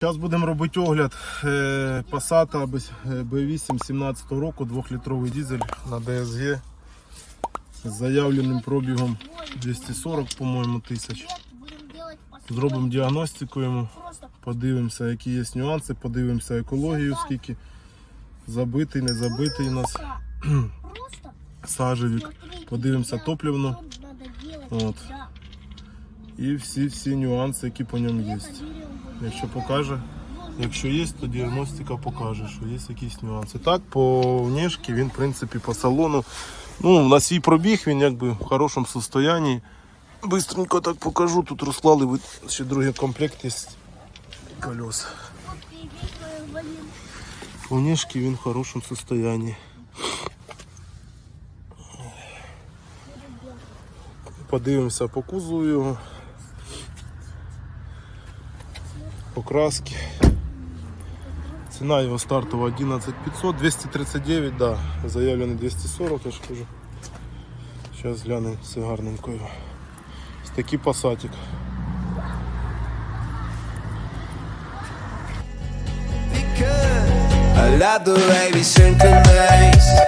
Зараз будемо робити огляд е, Passat B8 17 року, 2-літровий дизель на DSG з заявленим пробігом 240, по-моєму, тисяч. Зробимо діагностику йому, подивимося, які є нюанси, подивимося екологію, скільки забитий, не забитий у нас сажевик, подивимося топливну От. І всі-всі нюанси, які по ньому є. Якщо покаже, якщо є, то діагностика покаже, що є якісь нюанси. Так, по внешки він, в принципі, по салону. Ну, на свій пробіг він якби в хорошому стані. Бистренько так покажу. Тут розклали ще другий комплект є колес. По внешки він в хорошому стані. Подивимося по кузову його. Покраски. Ціна його стартова 11500, 239, да, заявлений 240, я ж кажу. Зараз глянемо все гарненько його. Ось такий пасатик. I love the way we tonight.